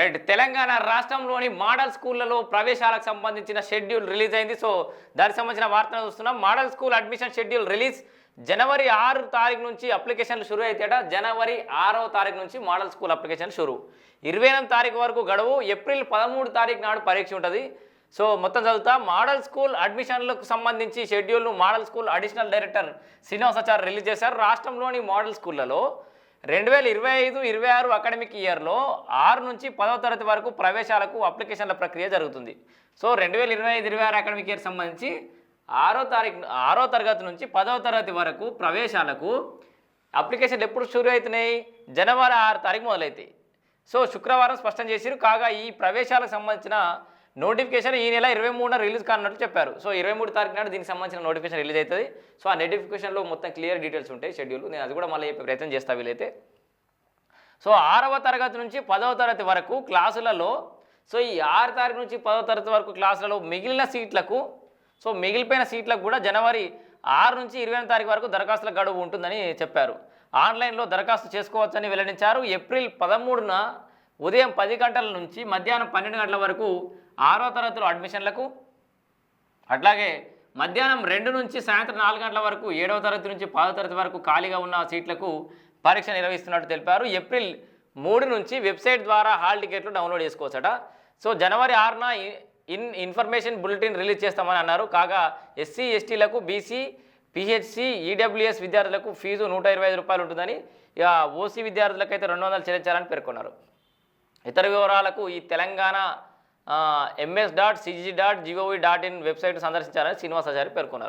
Right Telangana రాష్ట్రంలోని model స్కూళ్ళలో ప్రవేశాలకు సంబంధించిన షెడ్యూల్ రిలీజ్ అయింది. సో దానికి సంబంధించిన వార్తను చూస్తున్నాం. Model school admission schedule release జనవరి ఆరు తారీఖు నుంచి అప్లికేషన్లు షురు అవుతాయట జనవరి ఆరో తారీఖు నుంచి మోడల్ స్కూల్ అప్లికేషన్ షురు. ఇరవై ఎనిమిది తారీఖు వరకు గడువు ఏప్రిల్ పదమూడు తారీఖు నాడు పరీక్ష ఉంటుంది. సో మొత్తం చదువుతా. మోడల్ స్కూల్ అడ్మిషన్లకు సంబంధించి షెడ్యూల్ను model school additional director Srinivasacharya release చేశారు. రాష్ట్రంలోని మోడల్ స్కూళ్ళలో రెండు వేల ఇరవై ఐదు ఇరవై ఆరు అకాడమిక్ ఇయర్లో ఆరు నుంచి పదవ తరగతి వరకు ప్రవేశాలకు అప్లికేషన్ల ప్రక్రియ జరుగుతుంది. సో రెండు వేల ఇరవై ఐదు ఇరవై ఆరు అకాడమిక్ ఇయర్ సంబంధించి ఆరో తారీఖు ఆరో తరగతి నుంచి పదవ తరగతి వరకు ప్రవేశాలకు అప్లికేషన్లు ఎప్పుడు షురూ అవుతున్నాయి? జనవరి ఆరు తారీఖు మొదలవుతాయి సో శుక్రవారం స్పష్టం చేసిరు కాగా ఈ ప్రవేశాలకు సంబంధించిన నోటిఫికేషన్ ఈ నెల ఇరవై మూడున రిలీజ్ కానున్నట్టు చెప్పారు. సో ఇరవై మూడు తారీఖు నాడు దీనికి సంబంధించిన నోటిఫికేషన్ రిలీజ్ అవుతుంది. సో ఆ నోటిఫికేషన్లో మొత్తం క్లియర్ డీటెయిల్స్ ఉంటాయి షెడ్యూల్. నేను అది కూడా మళ్ళీ చెప్పే ప్రయత్నం చేస్తా వీలైతే. సో ఆరవ తరగతి నుంచి పదవ తరగతి వరకు క్లాసులలో సో ఈ ఆరు తారీఖు నుంచి పదవ తరగతి వరకు క్లాసులలో మిగిలిన సీట్లకు సో మిగిలిపోయిన సీట్లకు కూడా జనవరి ఆరు నుంచి ఇరవై తారీఖు వరకు దరఖాస్తుల గడువు ఉంటుందని చెప్పారు. ఆన్లైన్లో దరఖాస్తు చేసుకోవచ్చని వెల్లడించారు. ఏప్రిల్ పదమూడున ఉదయం పది గంటల నుంచి మధ్యాహ్నం పన్నెండు గంటల వరకు ఆరో తరగతిలో అడ్మిషన్లకు. అట్లాగే మధ్యాహ్నం రెండు నుంచి సాయంత్రం నాలుగు గంటల వరకు ఏడవ తరగతి నుంచి పదో తరగతి వరకు ఖాళీగా ఉన్న సీట్లకు పరీక్ష నిర్వహిస్తున్నట్టు తెలిపారు. ఏప్రిల్ మూడు నుంచి వెబ్సైట్ ద్వారా హాల్ టికెట్లు డౌన్లోడ్ చేసుకోవచ్చట. సో జనవరి ఆరున ఇన్ ఇన్ఫర్మేషన్ బులెటిన్ రిలీజ్ చేస్తామని అన్నారు. కాగా ఎస్సీ ఎస్టీలకు బీసీ పిహెచ్సి ఈడబ్ల్యూఎస్ విద్యార్థులకు ఫీజు నూట ఇరవై ఐదు రూపాయలు ఉంటుందని ఇక ఓసీ విద్యార్థులకు అయితే రెండు వందలు చెల్లించాలని పేర్కొన్నారు. ఇతర వివరాలకు ఈ Telangana MS dot CG dot GOV dot in website సందర్శించాలని శ్రీనివాసాచారి పేర్కొన్నారు.